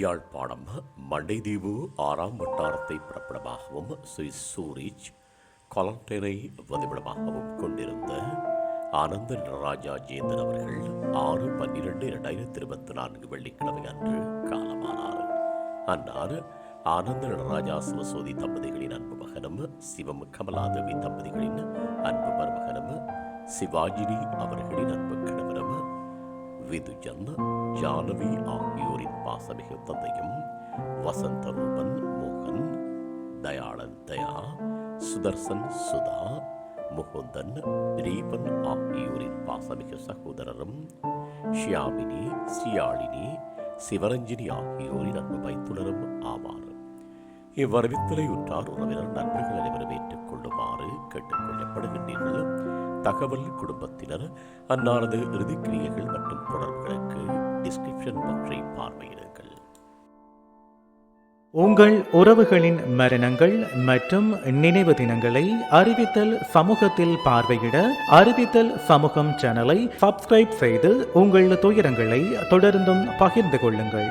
யாழ்ப்பாணம் மண்டைதீவு ஆறாம் வட்டாரத்தை பிறப்பிடமாகவும் ஸ்ரீ சூரிஜ் கொலண்டரை வதிவிடமாகவும் கொண்டிருந்த ஆனந்த நடராஜா ஜேந்தன் அவர்கள் ஆறு பன்னிரெண்டு இரண்டாயிரத்தி இருபத்தி நான்கு வெள்ளிக்கிழமை அன்று காலமானார். அன்னார் ஆனந்த நடராஜா சிவசோதி தம்பதிகளின் அன்பு மகனும் சிவம் கமலாதேவி தம்பதிகளின் அன்பு மருமகனும் சிவாஜினி அவர்களின் அன்பு விதுஜன் ஜானவி ஆகியோரின் பாசமிகு தந்தையும் வசந்த ரூபன் மோகன் தயாளன் தயா சுதர்சன் சுதா முகுந்தன் திலீபன் ஆகியோரின் பாசமிகு சகோதரரும் ஷியாமினி சியாழினி சிவரஞ்சினி ஆகியோரின் அன்பு வைத்துணரும் ஆவார். இவ்வரவித்தலை உற்றார் உறவினர் நண்பர்கள் அனைவரும் ஏற்றுக்கொள்ளுமாறு கேட்டுக்கொள்ளப்படுகின்றீர்கள். தகவல் குடும்பத்தினர் அன்னாரது இறுதிக்கிரியைகள் மற்றும் தொடர்புகளுக்கு டிஸ்கிரிப்ஷன் பாக்ஸை பார்வையிடுங்கள். உங்கள் உறவுகளின் மரணங்கள் மற்றும் நினைவு தினங்களை அறிவித்தல் சமூகத்தில் பார்வையிட அறிவித்தல் சமூகம் சேனலை சப்ஸ்கிரைப் செய்து உங்கள் துயரங்களை தொடர்ந்தும் பகிர்ந்து கொள்ளுங்கள்.